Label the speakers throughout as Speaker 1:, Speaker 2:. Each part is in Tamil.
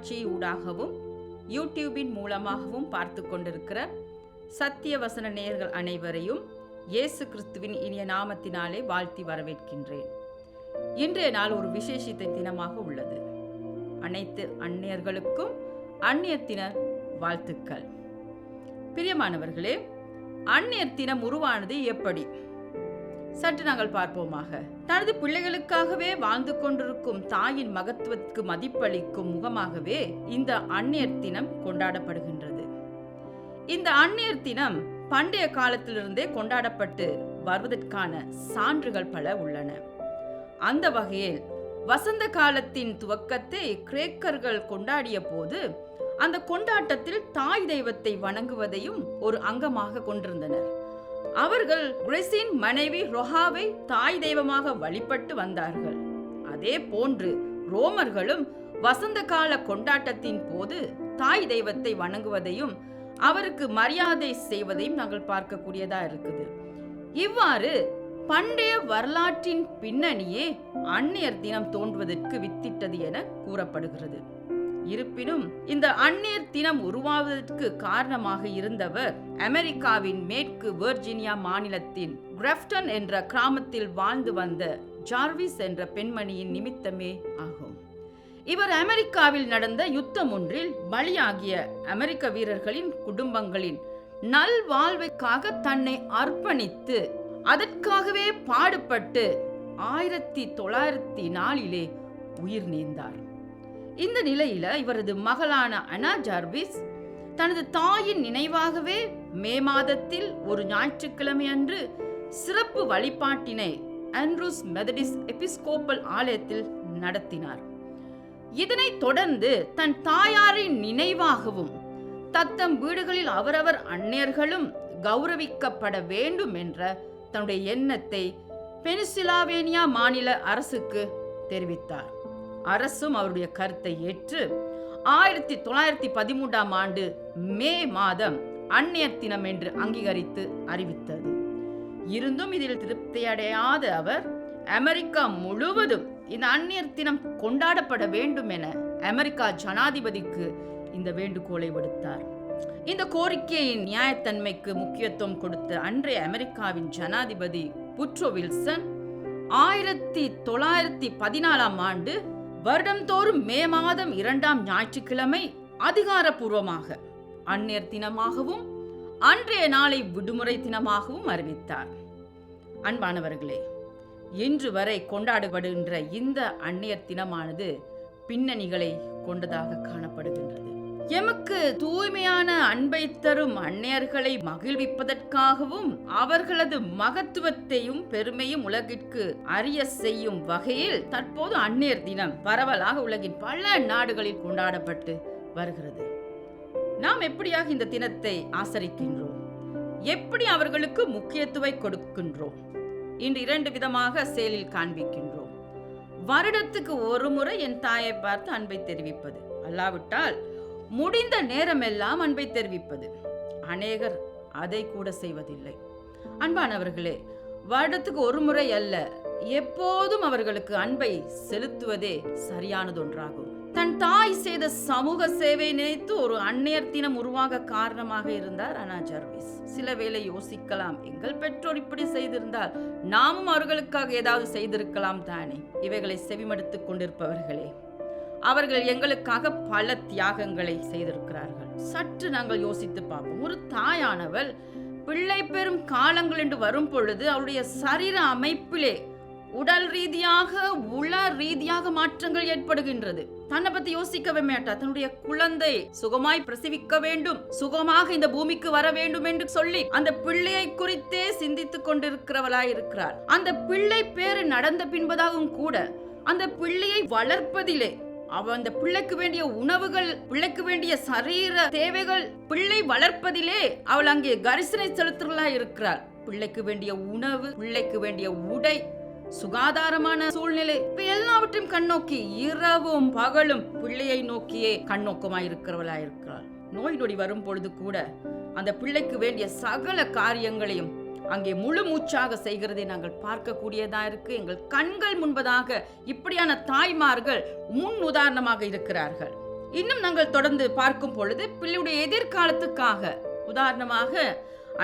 Speaker 1: தொலைக்காட்சி ஊடாகவும் யூடியூபின் மூலமாகவும் பார்த்து கொண்டிருக்கிற சத்திய வசன நேயர்கள் அனைவரையும் இயேசு கிறிஸ்துவின் இனிய நாமத்தினாலே வாழ்த்தி வரவேற்கின்றேன். இன்றைய நாள் ஒரு விசேஷித்த தினமாக உள்ளது. அனைத்து அந்நியர்களுக்கும் அந்நியத்தினர் வாழ்த்துக்கள். பிரியமானவர்களே அந்நியர் தினம் உருவானது எப்படி? சற்று நாங்கள் பார்ப்போமாக. தனது பிள்ளைகளுக்காகவே வாழ்ந்து கொண்டிருக்கும் தாயின் மகத்துவத்துக்கு மதிப்பளிக்கும் முகமாகவே இந்த அந்நியர் தினம் கொண்டாடப்படுகின்றது. இந்த அந்நியர் தினம் பண்டைய காலத்திலிருந்தே கொண்டாடப்பட்டு வருவதற்கான சான்றுகள் பல உள்ளன. அந்த வகையில் வசந்த காலத்தின் துவக்கத்தை கிரேக்கர்கள் கொண்டாடிய போது அந்த கொண்டாட்டத்தில் தாய் தெய்வத்தை வணங்குவதையும் ஒரு அங்கமாக கொண்டிருந்தனர். அவர்கள் கிரெசின் மனைவி ரொஹாவை தாய் தெய்வமாக வழிபட்டு வந்தார்கள். அதே போன்று ரோமர்களும் வசந்த கால கொண்டாட்டத்தின் போது தாய் தெய்வத்தை வணங்குவதையும் அவருக்கு மரியாதை செய்வதையும் நாங்கள் பார்க்கக்கூடியதா இருக்குது. இவ்வாறு பண்டைய வரலாற்றின் பின்னணியே அந்நியர் தினம் தோன்றுவதற்கு வித்திட்டது என கூறப்படுகிறது. இருப்பினும் இந்த அந்நீர் தினம் உருவாவதற்கு காரணமாக இருந்தவர் அமெரிக்காவின் மேற்கு வெர்ஜீனியா மாநிலத்தின் கிரஃப்டன் என்ற கிராமத்தில் வாழ்ந்து வந்த ஜார்விஸ் என்ற பெண்மணியின் நிமித்தமே ஆகும். இவர் அமெரிக்காவில் நடந்த யுத்தம் ஒன்றில் பலியாகிய அமெரிக்க வீரர்களின் குடும்பங்களின் நல்வாழ்வுக்காக தன்னை அர்ப்பணித்து அதற்காகவே பாடுபட்டு ஆயிரத்தி தொள்ளாயிரத்தி நாலிலே உயிர் நீந்தார். இந்த நிலையில இவரது மகளான அனா ஜார்விஸ் தனது தாயின் நினைவாகவே மே மாதத்தில் ஒரு ஞாயிற்றுக்கிழமை அன்று சிறப்பு வழிபாட்டினை ஆண்ட்ரூஸ் மெதடிஸ் எபிஸ்கோப்பல் ஆலயத்தில் நடத்தினார். இதனைத் தொடர்ந்து தன் தாயாரின் நினைவாகவும் தத்தம் வீடுகளில் அவரவர் அந்நியர்களும் கௌரவிக்கப்பட வேண்டும் என்ற தன்னுடைய எண்ணத்தை பெனிசிலாவேனியா மாநில அரசுக்கு தெரிவித்தார். அரசும் அவருடைய கருத்தை ஏற்று ஆயிரத்தி தொள்ளாயிரத்தி பதிமூன்றாம் ஆண்டு மே மாதம் அந்நியர் தினம் என்று அங்கீகரித்து அறிவித்தது. இருந்தும் இதில் திருப்தியடையாத அவர் அமெரிக்கா முழுவதும் இந்த அந்நியர் தினம் கொண்டாடப்பட வேண்டும் என அமெரிக்கா ஜனாதிபதிக்கு இந்த வேண்டுகோளை விடுத்தார். இந்த கோரிக்கையின் நியாயத்தன்மைக்கு முக்கியத்துவம் கொடுத்த அன்றைய அமெரிக்காவின் ஜனாதிபதி புட்ரோ வில்சன் ஆயிரத்தி தொள்ளாயிரத்தி பதினாலாம் ஆண்டு வருடந்தோறும் மே மாதம் இரண்டாம் ஞாயிற்றுக்கிழமை அதிகாரப்பூர்வமாக. அந்நியர் தினமாகவும் அன்றைய நாளை விடுமுறை தினமாகவும் அறிவித்தார். அன்பானவர்களே இன்று வரை கொண்டாடப்படுகின்ற இந்த அந்நியர் தினமானது பின்னணிகளை கொண்டதாக காணப்படுகின்றது. எமக்கு தூய்மையான அன்பை தரும் அன்னையர்களை மகிழ்விப்பதற்காகவும் அவர்களது மகத்துவத்தையும் பெருமையும் உலகிற்கு அறிய செய்யும் வகையில் தற்போது அன்னையர் தினம் பரவலாக உலகின் பல நாடுகளில் கொண்டாடப்பட்டு வருகிறது. நாம் எப்படியாக இந்த தினத்தை ஆசரிக்கின்றோம்? எப்படி அவர்களுக்கு முக்கியத்துவம் கொடுக்கின்றோம்? இன்று இரண்டு விதமாக செயலில் காண்பிக்கின்றோம். வருடத்துக்கு ஒரு முறை என் தாயை பார்த்து அன்பை தெரிவிப்பது. அல்லாவிட்டால் முடிந்த நேரமெல்லாம் அன்பை தெரிவிப்பது. அநேகர் அதை கூட செய்வதில்லை. அன்பானவர்களே வருடத்துக்கு ஒரு முறை அல்ல எப்போதும் அவர்களுக்கு அன்பை செலுத்துவதே சரியானதொன்றாகும். தன் தாய் செய்த சமூக சேவை நினைத்து ஒரு அந்நியர் தினம் உருவாக காரணமாக இருந்தார் அனா ஜர்விஸ் சில வேளை யோசிக்கலாம் எங்கள் பெற்றோர் இப்படி செய்திருந்தால் நாமும் அவர்களுக்காக ஏதாவது செய்திருக்கலாம் தானே. இவைகளை செவிமடுத்துக் கொண்டிருப்பவர்களே அவர்கள் எங்களுக்காக பல தியாகங்களை செய்திருக்கிறார்கள். சற்று நாங்கள் யோசித்து பார்ப்போம். ஒரு தாயானவள் பிள்ளை பெறும் காலங்கள் என்று வரும் பொழுது அவளுடைய சரீர அமைப்பிலே உடல் ரீதியாக உள ரீதியாக மாற்றங்கள் ஏற்படுகின்றது. தன்னை பத்தி யோசிக்கவே மாட்டா. தன்னுடைய குழந்தை சுகமாய் பிரசவிக்க வேண்டும். சுகமாக இந்த பூமிக்கு வர வேண்டும் என்று சொல்லி அந்த பிள்ளையை குறித்தே சிந்தித்துக் கொண்டிருக்கிறவளாய் இருக்கிறார் அந்த பிள்ளை பேரு நடந்த பின்பதாகவும் கூட அந்த பிள்ளையை வளர்ப்பதிலே அவ அந்த பிள்ளைக்கு வேண்டிய உணவுகள் பிள்ளைக்கு வேண்டிய சரீர தேவைகள் பிள்ளை வளர்ப்பதிலே அவள் அங்கே கரிசனை செலுத்துறலா இருக்கிறாள். பிள்ளைக்கு வேண்டிய உணவு பிள்ளைக்கு வேண்டிய உடை சுகாதாரமான சூழ்நிலை இப்ப எல்லாவற்றையும் கண்ணோக்கி இரவும் பகலும் பிள்ளையை நோக்கியே கண்ணோக்கமாய் இருக்கிறவளா இருக்கிறாள். நோய் நொடி வரும் பொழுது கூட அந்த பிள்ளைக்கு வேண்டிய சகல காரியங்களையும் அங்கே முழு மூச்சாக செய்கிறதை நாங்கள் பார்க்கக்கூடியதாக இருக்கு. எங்கள் கண்கள் முன்பதாக இப்படியான தாய்மார்கள் முன் உதாரணமாக இருக்கிறார்கள். இன்னும் நாங்கள் தொடர்ந்து பார்க்கும் பொழுது பிள்ளையுடைய எதிர்காலத்துக்காக உதாரணமாக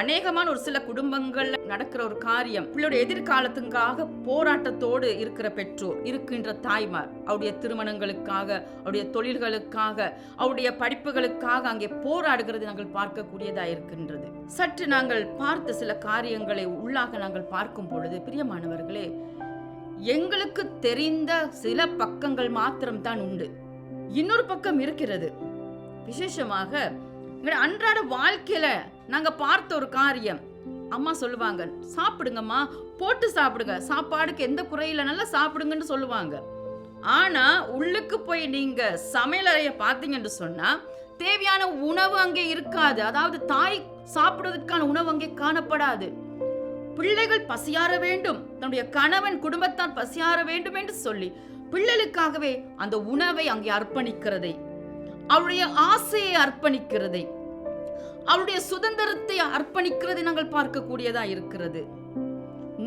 Speaker 1: அநேகமான ஒரு சில குடும்பங்கள்ல நடக்கிற ஒரு காரியம். பிள்ளையோட எதிர்காலத்துக்காக போராட்டத்தோடு இருக்கிற பெற்றோர் இருக்கின்ற தாய்மார் அவருடைய திருமணங்களுக்காக அவருடைய தொழில்களுக்காக அவருடைய படிப்புகளுக்காக அங்கே போராடுகிறது நாங்கள் பார்க்கக்கூடியதா இருக்கின்றது. சற்று நாங்கள் பார்த்த சில காரியங்களை உள்ளாக நாங்கள் பார்க்கும் பொழுது பிரியமானவர்களே எங்களுக்கு தெரிந்த சில பக்கங்கள் மாத்திரம்தான் உண்டு. இன்னொரு பக்கம் இருக்கிறது. விசேஷமாக இவர் அன்றாட வாழ்க்கையில நாங்க பார்த்த ஒரு காரியம். அம்மா சொல்லுவாங்க சாப்பிடுங்கம்மா போட்டு சாப்பிடுங்க. சாப்பாடுக்கு எந்த குறையில நல்லா சாப்பிடுங்கன்னு சொல்லுவாங்க. ஆனா உள்ளுக்கு போய் நீங்க சமையலறைய பார்த்தீங்கன்னு சொன்னா தேவையான உணவு அங்கே இருக்காது. அதாவது தாய் சாப்பிடுவதற்கான உணவு அங்கே காணப்படாது. பிள்ளைகள் பசியார வேண்டும். தன்னுடைய கணவன் குடும்பத்தார் பசியார வேண்டும் என்று சொல்லி பிள்ளைகளுக்காகவே அந்த உணவை அங்கே அர்ப்பணிக்கிறதை அவருடைய ஆசையை அர்ப்பணிக்கிறதை அவருடைய சுதந்திரத்தை அர்ப்பணிக்கிறதை நாங்கள் பார்க்கக்கூடியதா இருக்கிறது.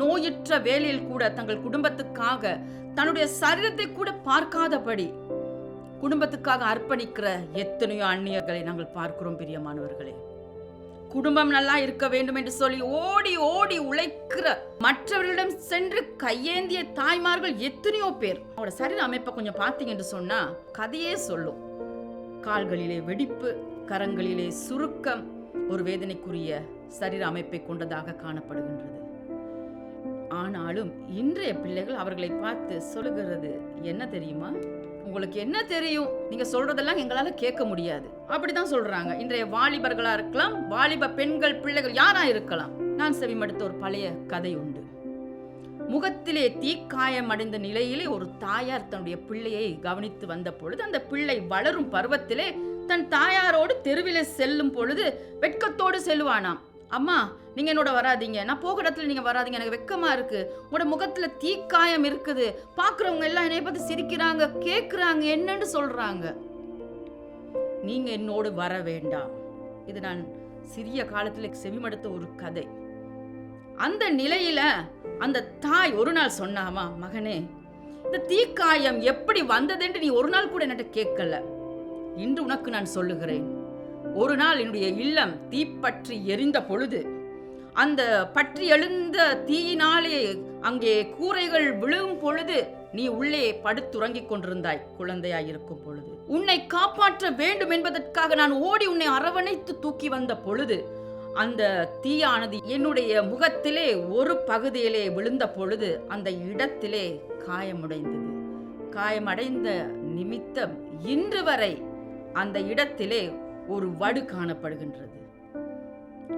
Speaker 1: நோயுற்ற வேலையில் கூட தங்கள் குடும்பத்துக்காக தன்னுடைய சரீரத்தை கூட பார்க்காதபடி குடும்பத்துக்காக அர்ப்பணிக்கிற எத்தனையோ அந்நியர்களை நாங்கள் பார்க்கிறோம் பிரியமானவர்களே. குடும்பம் நல்லா இருக்க வேண்டும் என்று சொல்லி ஓடி ஓடி உழைக்கிற மற்றவர்களிடம் சென்று கையேந்திய தாய்மார்கள் எத்தனையோ பேர். அவரோட சரீர அமைப்பை கொஞ்சம் பார்த்தீங்க என்று சொன்னா கதையே சொல்லும். கால்களிலே வெடிப்பு கரங்களிலே சுருக்கம் ஒரு வேதனைக்குரிய சரீர அமைப்பை கொண்டதாக காணப்படுகின்றது. ஆனாலும் இன்றைய பிள்ளைகள் அவர்களை பார்த்து சொல்லுகிறது என்ன தெரியுமா? உங்களுக்கு என்ன தெரியும்? நீங்க சொல்றதெல்லாம் எங்களால கேட்க முடியாது. அப்படிதான் சொல்றாங்க. இன்றைய வாலிபர்களா இருக்கலாம் வாலிப பெண்கள் பிள்ளைகள் யாரா இருக்கலாம். நான் செவிமடுத்த ஒரு பழைய கதை உண்டு. முகத்திலே தீக்காயம் அடைந்த நிலையிலே ஒரு தாயார் தன்னுடைய பிள்ளையை கவனித்து வந்த பொழுது அந்த பிள்ளை வளரும் பருவத்திலே தன் தாயாரோடு தெருவிலே செல்லும் பொழுது வெட்கத்தோடு செல்லுவானாம். அம்மா நீங்கள் என்னோட வராதீங்க. நான் போகிற இடத்துல நீங்கள் வராதீங்க. எனக்கு வெக்கமாக இருக்குது உங்களோட முகத்தில் தீக்காயம் இருக்குது. பார்க்குறவங்க எல்லாம் என்னை பார்த்து சிரிக்கிறாங்க கேட்குறாங்க என்னன்னு சொல்கிறாங்க நீங்கள் என்னோடு வர வேண்டாம். இது நான் சிறிய காலத்தில் செவிமடுத்த ஒரு கதை. அந்த நிலையில அந்த தாய் ஒரு நாள் சொன்னாமா மகனே இந்த தீக்காயம் எப்படி வந்ததென்று நீ ஒரு நாள் கூட என்கிட்ட கேட்கல. இன்று உனக்கு நான் சொல்லுகிறேன். ஒரு நாள் என்னுடைய இல்லம் தீப்பற்றி எரிந்த பொழுது அந்த பற்றி எழுந்த தீயினாலே அங்கே கூரைகள் விழும் பொழுது நீ உள்ளே படுத்துறங்கிக் கொண்டிருந்தாய் குழந்தையாய் இருக்கும் பொழுது. உன்னை காப்பாற்ற வேண்டும் என்பதற்காக நான் ஓடி உன்னை அரவணைத்து தூக்கி வந்த பொழுது அந்த தீயானது என்னுடைய முகத்திலே ஒரு பகுதியிலே விழுந்த பொழுது அந்த இடத்திலே காயமுடைந்தது. காயமடைந்த நிமித்தம் இன்று வரை அந்த இடத்திலே ஒரு வடு காணப்படுகின்றது.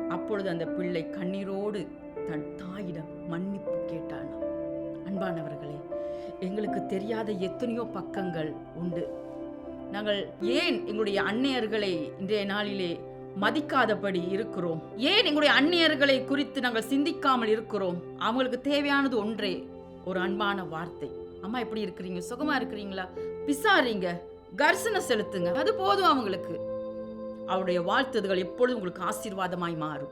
Speaker 1: அப்பொழுது அந்த பிள்ளை கண்ணீரோடு தன் தாயிடம் மன்னிப்பு கேட்டானாம். அன்பானவர்களே எங்களுக்கு தெரியாத எத்தனையோ பக்கங்கள் உண்டு. நாங்கள் ஏன் எங்களுடைய அன்னையர்களை இன்றைய நாளிலே மதிக்காதபடி இருக்கிறோம். ஏன் எங்களுடைய அந்நியர்களை குறித்து நாங்கள் சிந்திக்காமல் இருக்கிறோம்? அவங்களுக்கு தேவையானது ஒன்றே ஒரு அன்பான வார்த்தை. அம்மா எப்படி இருக்கிறீங்க? சுகமா இருக்கிறீங்களா? பிசாரிங்க. கர்சனை செலுத்துங்க. அது போதும் அவங்களுக்கு. அவருடைய வாழ்த்துதல் எப்பொழுதும் உங்களுக்கு ஆசீர்வாதமாய் மாறும்.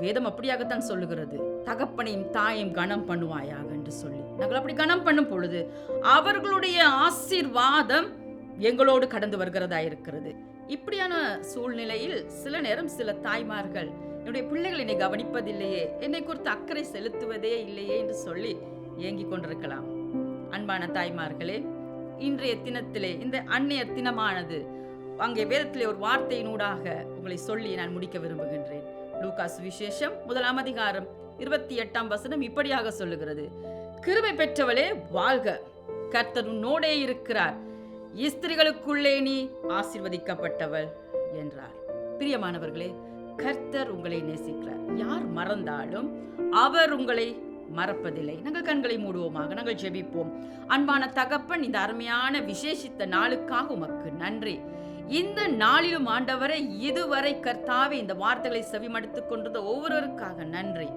Speaker 1: வேதம் அப்படியாகத்தான் சொல்லுகிறது. தகப்பனையும் தாயும் கனம் பண்ணுவாயாக என்று சொல்லி. நாங்கள் அப்படி கனம் பண்ணும் பொழுது அவர்களுடைய ஆசீர்வாதம் எங்களோடு கடந்து வருகிறதா இருக்கிறது. இப்படியான சூழ்நிலையில் சில நேரம் சில தாய்மார்கள் என்னுடைய பிள்ளைகள் என்னை கவனிப்பதில்லையே என்னை குறித்து அக்கறை செலுத்துவதே இல்லையே என்று சொல்லி ஏங்கிக் கொண்டிருக்கலாம். அன்பான தாய்மார்களே இன்றைய தினத்திலே இந்த அன்னையர் தினமானது அங்கே வேதத்திலே ஒரு வார்த்தையினூடாக உங்களை சொல்லி நான் முடிக்க விரும்புகின்றேன். லூகாஸ் விசேஷம் முதலாம் அதிகாரம் இருபத்தி எட்டாம் வசனம் இப்படியாக சொல்லுகிறது. கிருபை பெற்றவளே வாழ்க. கர்த்தர் உன்னோடே இருக்கிறார். இஸ்திரிகளுக்குள்ளே நீ ஆசிர்வதிக்கப்பட்டவள் என்றார். பிரியமானவர்களே கர்த்தர் உங்களை நேசிக்கிறார். யார் மறந்தாலும் அவர் உங்களை மறப்பதில்லை. நாங்கள் கண்களை மூடுவோமாக நாங்கள் ஜெபிப்போம். அன்பான தகப்பன் இந்த அருமையான விசேஷித்த நாளுக்காக உமக்கு நன்றி. இந்த நாளிலும் ஆண்டவரை இதுவரை கர்த்தாவே இந்த வார்த்தைகளை செவிமடுத்துக் கொண்டிருந்த ஒவ்வொருவருக்காக நன்றி.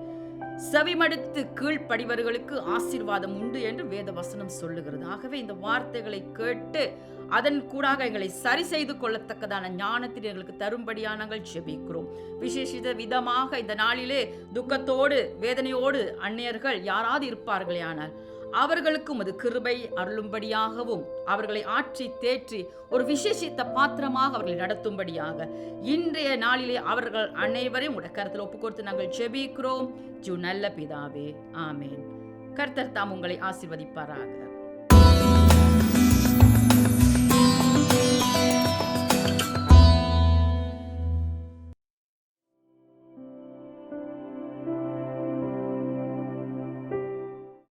Speaker 1: செவிமடுத்து கீழ்ப்படிவர்களுக்கு ஆசீர்வாதம் உண்டு என்று வேத வசனம் சொல்லுகிறது. ஆகவே இந்த வார்த்தைகளை கேட்டு அதன் கூடாக எங்களை சரி செய்து கொள்ளத்தக்கதான ஞானத்தில் எங்களுக்கு தரும்படியாக நாங்கள் ஜெபிக்கிறோம். விசேஷித விதமாக இந்த நாளிலே துக்கத்தோடு வேதனையோடு அந்நியர்கள் யாராவது இருப்பார்களே ஆனால் அவர்களுக்கும் அது கிருபை அருளும்படியாகவும் அவர்களை ஆற்றி தேற்றி ஒரு விசேஷித்த பாத்திரமாக அவர்களை நடத்தும்படியாக இன்றைய நாளிலே அவர்கள் அனைவரையும் உடைய கருத்தில் ஒப்புக்கொடுத்து நாங்கள் ஜெபிக்கிறோம். ஜு நல்ல பிதாவே. ஆமேன். கர்த்தர் தாம் உங்களை ஆசிர்வதிப்பாராக.